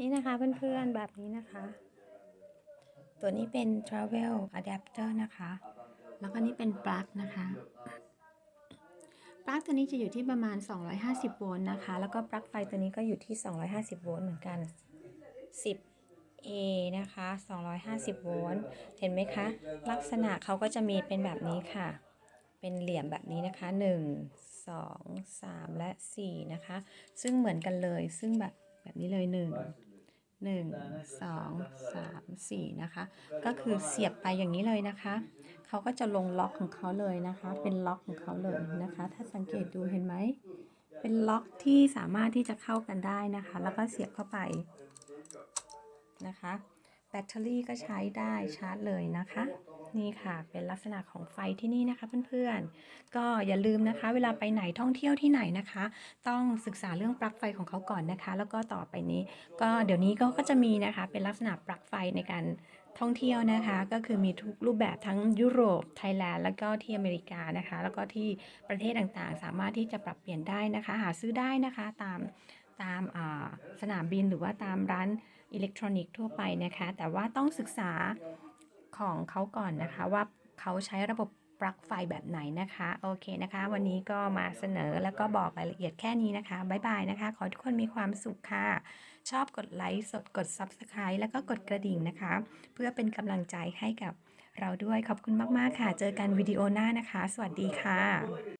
นี่นะคะเพื่อนๆแบบนี้นะคะ ตัวนี้เป็น travel adapter นะคะ แล้วก็นี่เป็นปลั๊กนะคะปลั๊กตัวนี้จะอยู่ที่ประมาณ 250 โวลต์นะคะ แล้วก็ปลั๊กไฟตัวนี้ก็อยู่ที่ 250 โวลต์เหมือนกัน 10 A นะคะ 250 โวลต์ เห็นไหมคะ ลักษณะเขาก็จะมีเป็นแบบนี้ค่ะ เป็นเหลี่ยมแบบนี้นะคะ 1 2 3 และ 4 นะคะ ซึ่งเหมือนกันเลย ซึ่งแบบ แบบนี้เลย1 1 2 3 4นะคะ ก็คือเสียบไปอย่างนี้เลยนะคะ เขาก็จะลงล็อกของเขาเลยนะคะ เป็นล็อกของเขาเลยนะคะ ถ้าสังเกตดูเห็นไหม เป็นล็อกที่สามารถที่จะเข้ากันได้นะคะ แล้วก็เสียบเข้าไปนะคะ แบตเตอรี่ก็ใช้ได้ชาร์จเลยนะคะ นี่ค่ะเป็นลักษณะของไฟที่นี่นะคะเพื่อนๆ ก็อย่าลืมนะคะ เวลาไปไหนท่องเที่ยวที่ไหนนะคะ ต้องศึกษาเรื่องปลั๊กไฟของเขาก่อนนะคะ แล้วก็ต่อไปนี้ ก็เดี๋ยวนี้ก็ก็จะมีนะคะเป็นลักษณะปลั๊กไฟในการท่องเที่ยวนะคะ ก็คือมีทุกรูปแบบทั้งยุโรปไทยแลนด์แล้วก็ที่อเมริกานะคะ แล้วก็ที่ประเทศต่างๆ สามารถที่จะปรับเปลี่ยนได้นะคะ หาซื้อได้นะคะตามตามสนามบินหรือว่าตามร้านอิเล็กทรอนิกส์ทั่วไปนะคะ แต่ว่าต้องศึกษา ของเขาก่อนนะคะว่าเขาใช้ระบบปลั๊กไฟแบบไหนนะคะ โอเคนะคะ วันนี้ก็มาเสนอแล้วก็บอกรายละเอียดแค่นี้นะคะ บ๊ายบายนะคะ ขอทุกคนมีความสุขค่ะ ชอบกดไลค์สดกด Subscribe แล้วก็กดกระดิ่งนะคะ เพื่อเป็นกำลังใจให้กับเราด้วยขอบคุณมาก ๆ ค่ะ เจอกันวิดีโอหน้านะคะ สวัสดีค่ะ